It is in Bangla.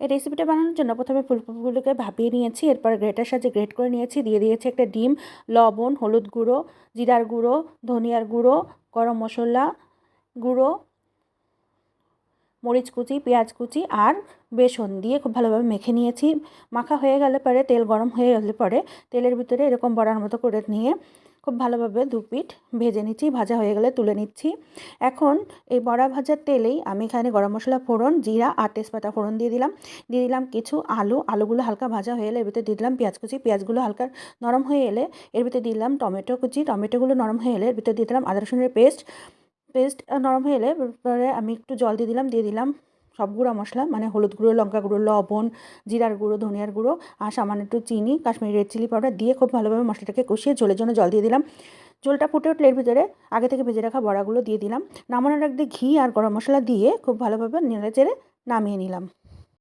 এই রেসিপিটা বানানোর জন্য প্রথমে ফুলকপিগুলোকে ভাপিয়ে নিয়েছি, এরপর গ্রেটার সাহায্যে গ্রেট করে নিয়েছি। দিয়ে দিয়েছি একটা ডিম, লবণ, হলুদ গুঁড়ো, জিরার গুঁড়ো, ধনিয়ার গুঁড়ো, গরম মশলা গুঁড়ো মরিচ কুচি, পেঁয়াজ কুচি আর বেসন দিয়ে খুব ভালোভাবে মেখে নিয়েছি। মাখা হয়ে গেলে পরে তেল গরম হয়ে গেলে পরে তেলের ভিতরে এরকম বড়ার মতো করে নিয়ে খুব ভালোভাবে দু পিঠ ভেজে নিচ্ছি, ভাজা হয়ে গেলে তুলে নিচ্ছি। এখন এই বড়া ভাজার তেলেই আমি এখানে গরম মশলা ফোড়ন, জিরা আর তেজপাতা ফোড়ন দিয়ে দিলাম। দিয়ে দিলাম কিছু আলু, আলুগুলো হালকা ভাজা হয়ে এলে এর ভিতরে দিয়ে দিলাম পেঁয়াজ কুচি। পেঁয়াজগুলো হালকা নরম হয়ে এলে এর ভিতরে দিলাম টমেটো কুচি। টমেটোগুলো নরম হয়ে এলে এর ভিতরে দিয়ে দিলাম আদা রসুনের পেস্ট পেস্ট নরম হয়ে এলে এবারে আমি একটু জল দিয়ে দিলাম দিয়ে দিলাম সব গুঁড়া মশলা মানে হলুদ গুঁড়ো, লঙ্কা গুঁড়ো, লবণ, জিরার গুঁড়ো, ধনিয়ার গুঁড়ো আর সামান্য একটু চিনি, কাশ্মীরি রেড চিলি পাউডার দিয়ে খুব ভালোভাবে মশলাটাকে কষিয়ে ঝোলের জন্য জল দিয়ে দিলাম। ঝোলটা ফুটে উঠলে এর ভিতরে আগে থেকে ভেজে রাখা বড়াগুলো দিয়ে দিলাম। নামানোর আগে ঘি আর গরম মশলা দিয়ে খুব ভালোভাবে নেড়ে চেড়ে নামিয়ে নিলাম।